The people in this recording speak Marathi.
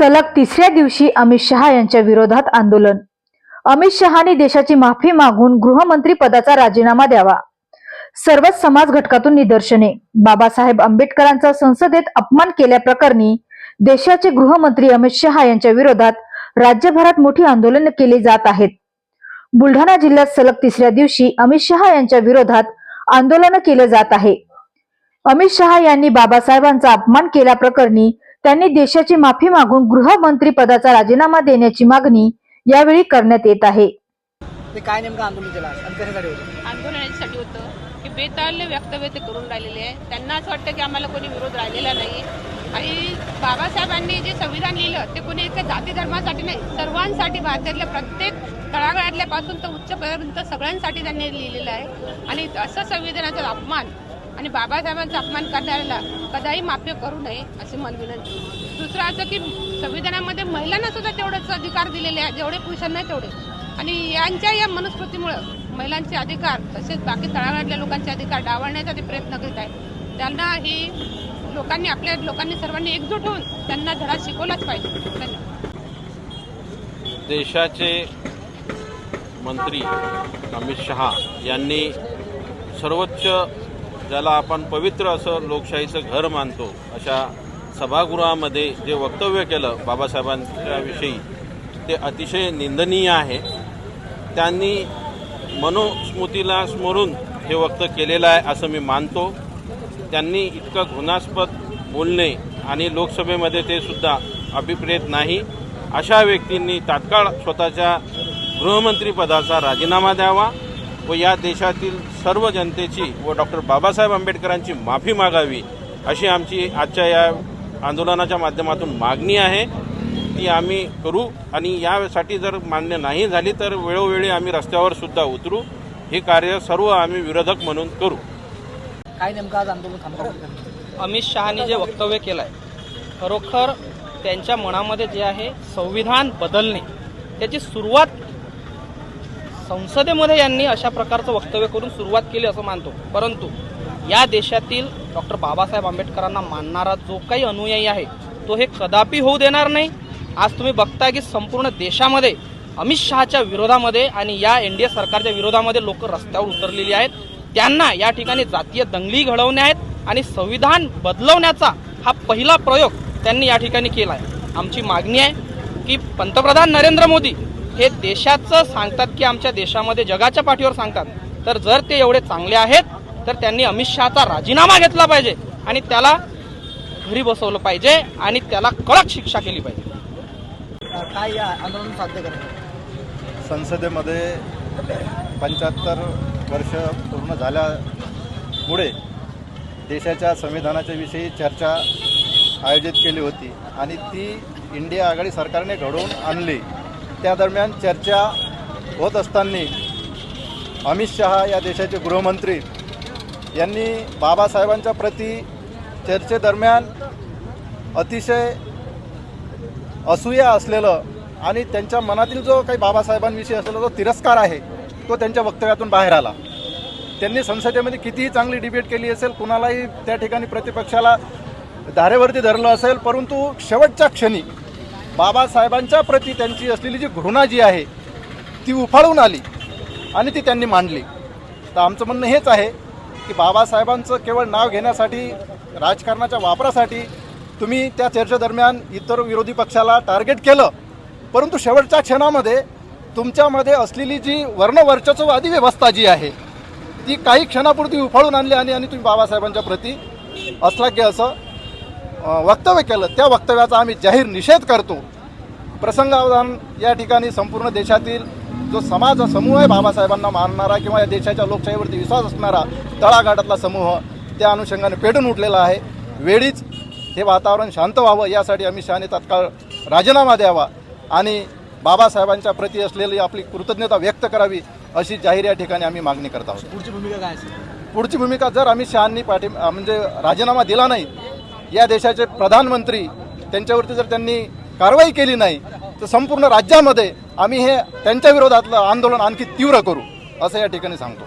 सलग तिसऱ्या दिवशी अमित शहा यांच्या विरोधात आंदोलन. अमित शहानी देशाची माफी मागून गृहमंत्री पदाचा राजीनामा द्यावा. सर्वच समाज घटकातून निदर्शने. बाबासाहेब आंबेडकरांचा संसदेत अपमान केल्याप्रकरणी देशाचे गृहमंत्री अमित शहा यांच्या विरोधात राज्यभरात मोठी आंदोलन केली जात आहेत. बुलढाणा जिल्ह्यात सलग तिसऱ्या दिवशी अमित शहा यांच्या विरोधात आंदोलन केले जात आहे. अमित शहा यांनी बाबासाहेबांचा अपमान केल्याप्रकरणी त्यांनी देशाची माफी मागून गृहमंत्री पदाचा राजीनामा देण्याची मागणी यावेळी करण्यात येत आहे. ते काय नेमकं आंदोलन केलं होतं आंदोलन याच्यासाठी होतं? की बेताल्य वक्तव्य ते करून राहिलेले आहे. त्यांना असं वाटतं की आम्हाला कोणी विरोध राहिलेला नाही. आणि बाबासाहेबांनी जे संविधान लिहिलं ते कोणी एका जाती धर्मासाठी नाही सर्वांसाठी भारतातल्या प्रत्येक तळागाळातल्यापासून तर उच्चपर्यंत सगळ्यांसाठी त्यांनी लिहिलेलं आहे. आणि असं संविधानाचा अपमान आणि बाबासाहेबांचा अपमान करणाऱ्याला कदाही माफी करू नये अशी मला विनंती. दुसरं असं की संविधानामध्ये महिलांना सुद्धा तेवढेच अधिकार दिलेले आहेत जेवढे पुरुषांना नाही तेवढे. आणि यांच्या या मनुस्मृतीमुळं महिलांचे अधिकार तसेच बाकी तळागाळातल्या लोकांचे अधिकार डावळण्याचा ते प्रयत्न करीत आहेत. त्यांना ही लोकांनी आपल्या लोकांनी सर्वांनी एकजूट होऊन त्यांना धडा शिकवलाच पाहिजे. धन्यवाद. देशाचे मंत्री अमित शहा यांनी सर्वोच्च ज्याला आपण पवित्र असं लोकशाहीचं घर मानतो अशा सभागृहामध्ये जे वक्तव्य केलं बाबासाहेबांच्या विषयी ते अतिशय निंदनीय आहे. त्यांनी मनोस्मृतीला स्मरून हे वक्त केलेलं आहे असं मी मानतो. त्यांनी इतकं घृणास्पद बोलणे आणि लोकसभेमध्ये ते सुद्धा अभिप्रेत नाही. अशा व्यक्तींनी तात्काळ स्वतःच्या गृहमंत्रीपदाचा राजीनामा द्यावा. व या देशातील सर्व जनतेची व डॉक्टर बाबासाहेब आंबेडकरांची माफी मागावी अशी आमची आजच्या या आंदोलनाच्या माध्यमातून मागणी आहे. ती आम्ही करू आणि यासाठी जर मान्य नाही झाली तर वेळोवेळी आम्ही रस्त्यावर सुद्धा उतरू. हे कार्य सर्व आम्ही विरोधक म्हणून करू. काय नेमकं आज आंदोलन अमित शहानी जे वक्तव्य केलं आहे खरोखर त्यांच्या मनामध्ये जे आहे संविधान बदलणे त्याची सुरुवात संसदेमध्ये यांनी अशा प्रकारचं वक्तव्य करून सुरुवात केली असं मानतो. परंतु या देशातील डॉक्टर बाबासाहेब आंबेडकरांना मानणारा जो काही अनुयायी आहे तो हे कदापि होऊ देणार नाही. आज तुम्ही बघताय की संपूर्ण देशामध्ये अमित शहाच्या विरोधामध्ये आणि या एन डी ए सरकारच्या विरोधामध्ये लोक रस्त्यावर उतरलेली आहेत. त्यांना या ठिकाणी जातीय दंगली घडवणे आहेत आणि संविधान बदलवण्याचा हा पहिला प्रयोग त्यांनी या ठिकाणी केला आहे आमची मागणी आहे की पंतप्रधान नरेंद्र मोदी हे देशाचं सांगतात की आमच्या देशामध्ये जगाच्या पाठीवर सांगतात. तर जर ते एवढे चांगले आहेत तर त्यांनी अमित शहाचा राजीनामा घेतला पाहिजे आणि त्याला घरी बसवलं पाहिजे आणि त्याला कडक शिक्षा केली पाहिजे. काय या आंदोलन साध्य करणार? संसदेमध्ये पंच्याहत्तर वर्ष पूर्ण झाल्यामुळे देशाच्या संविधानाच्या विषयी चर्चा आयोजित केली होती आणि ती इंडिया आघाडी सरकारने घडवून आणली. त्या दरम्यान चर्चा होत असताना अमित शहा या देशाचे गृहमंत्री यांनी बाबासाहेबांच्या प्रती चर्चेदरम्यान अतिशय असूया असलेलं आणि त्यांच्या मनातील जो काही बाबासाहेबांविषयी असलेला जो तिरस्कार आहे तो त्यांच्या वक्तव्यातून बाहेर आला. त्यांनी संसदेमध्ये कितीही चांगली डिबेट केली असेल कुणालाही त्या ठिकाणी प्रतिपक्षाला धारेवरती धरलं असेल परंतु शेवटच्या क्षणी बाबासाहेबांच्या प्रती त्यांची असलेली जी घृणा जी आहे ती उफाळून आली आणि ती त्यांनी मांडली. तर आमचं म्हणणं हेच आहे की बाबासाहेबांचं केवळ नाव घेण्यासाठी राजकारणाच्या वापरासाठी तुम्ही त्या चर्चेदरम्यान इतर विरोधी पक्षाला टार्गेट केलं. परंतु शेवटच्या क्षणामध्ये तुमच्यामध्ये असलेली जी वर्णवर्चस्ववादी व्यवस्था जी आहे ती काही क्षणापुरती उफाळून आणली आणि आणि तुम्ही बाबासाहेबांच्या प्रती की असं वक्तव्य केलं. त्या वक्तव्याचा आम्ही जाहीर निषेध करतो. प्रसंगावधान या ठिकाणी संपूर्ण देशातील जो समाज समूह आहे बाबासाहेबांना मानणारा किंवा या देशाच्या लोकशाहीवरती विश्वास असणारा तळागाटातला समूह त्या अनुषंगाने पेटून उठलेला आहे. वेळीच हे वातावरण शांत व्हावं यासाठी अमित शहाने तात्काळ राजीनामा द्यावा आणि बाबासाहेबांच्या प्रती असलेली आपली कृतज्ञता व्यक्त करावी अशी जाहीर या ठिकाणी आम्ही मागणी करत आहोत. पुढची भूमिका काय असेल? पुढची भूमिका जर अमित शहांनी पाठी म्हणजे राजीनामा दिला नाही या देशाचे प्रधानमंत्री त्यांच्यावरती जर त्यांनी कारवाई केली नाही तर संपूर्ण राज्यामध्ये आम्ही हे त्यांच्या विरोधातलं आंदोलन आणखी तीव्र करू असं या ठिकाणी सांगतो.